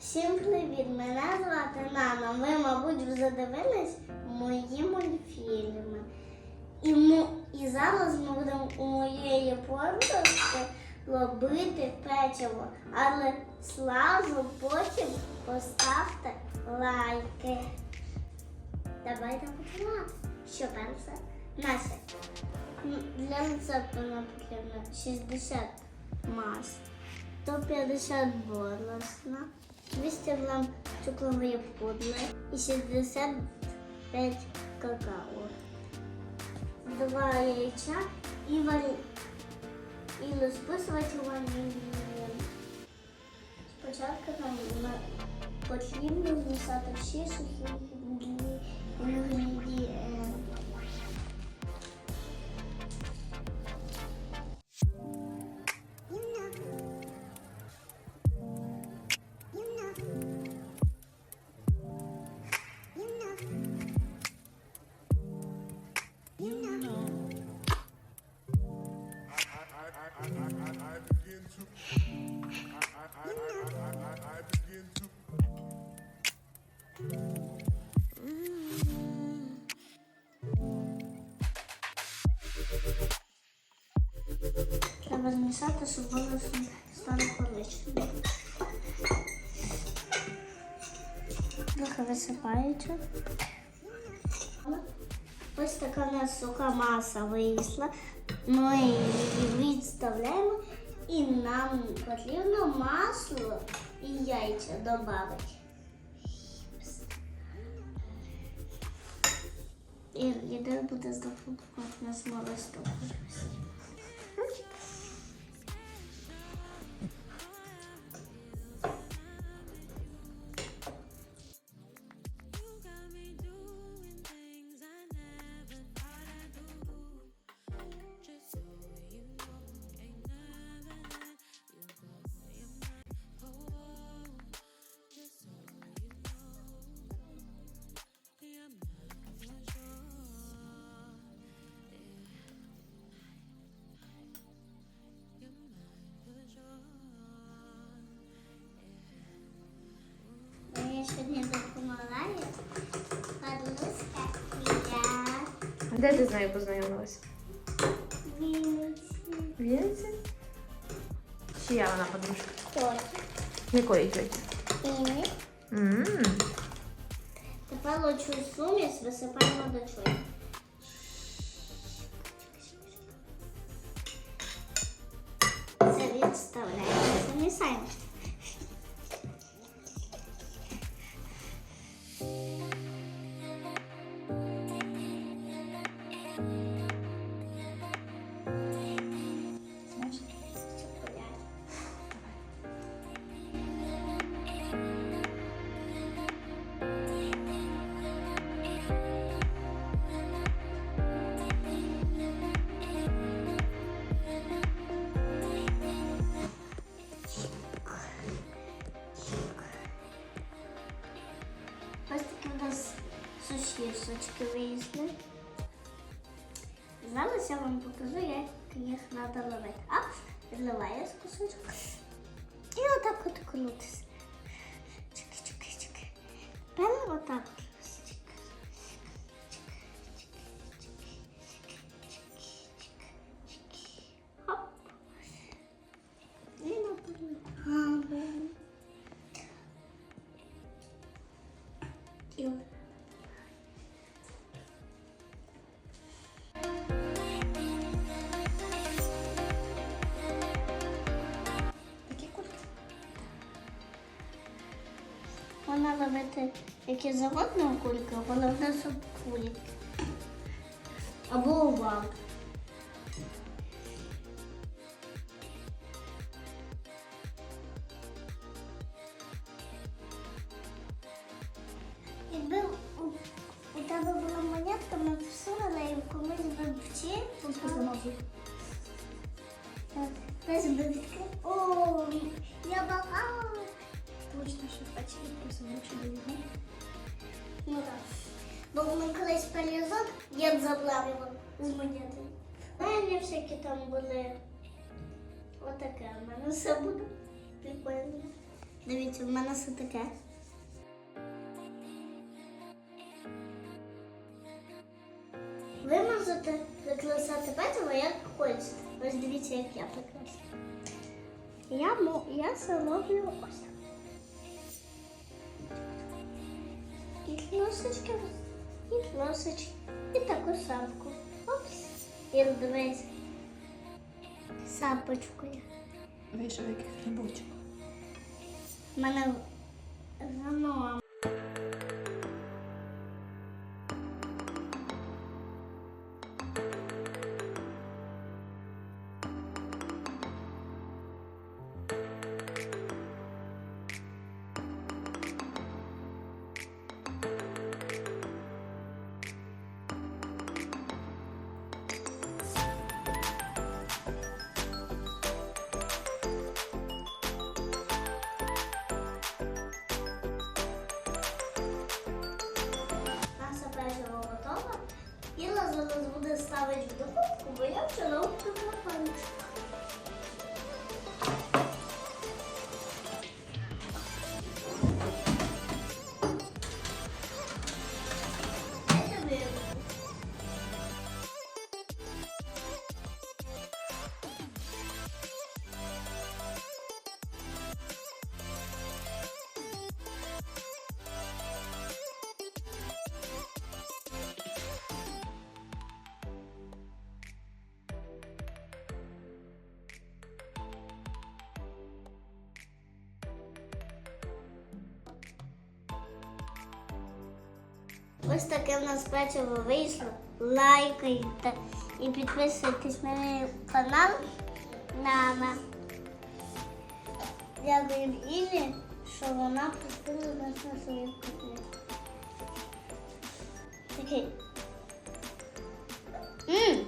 Всім привіт! Мене звати Нана. Ви, мабуть, вже дивились мої мультфільми. І, му... і зараз ми будемо у моєї подружки робити печиво. Але сразу потім поставте лайки. Давайте починати. Що перше? Настя. Для рецепту нам потрібно 60 мас. 150 борошна, 200 грам цукрової пудри і 65 какао. Два яйця і, варі... і розписувати ванілін. Спочатку нам на- потрібно змішати всі сухі інгредієнти. Треба змішати, щоб воно стало коричневим. Трохи висипаючи. Ось така у нас суха маса вийшла. Ми її відставляємо і нам потрібно масло і яйця додати. І єдине буде здобувати на смолисту. Я сьогодні. Подружка Де ти з нею познайомилась? Вінниці. В Вінниці? Чия вона подружка? Тоті. Якої тьоті? Іни. М, Тепер лучу суміш висипаємо до чої. Сосісочки вийшли. Зараз я вам покажу, як їх треба ловити. А, відливаю з кусочок. І отак от крутись. Чики, чики, чики. Тепер отак. от. Чик, ловити які заводні кульки, головне, щоб кулі. Або овал. Якби у, тебе була монетка, ми б всунули і комусь би вчи. Хтось би відкрив. О, я багато. Точно, що пачки замучили. Ну так. Бо ми колись полізок, дід забрав його з монетою. У мене всякі там були. Отаке в мене все буде. Прикольно. Дивіться, в мене все таке. Ви можете прикрасати печиво як хочете. Ось дивіться, як я прикрасила. Я, я це роблю ось так. І тлосочки, і носочки, і таку шапку. Опс. І дивись. Сапочкою. Вийшов якийсь грибочок. У мене воно. Hello. Ось таке в нас печиво вийшло. Лайкайте і підписуйтесь на мій канал. Мама. Дякую Ілі, що вона пустила нас на свою кухню. Такий. Ммм,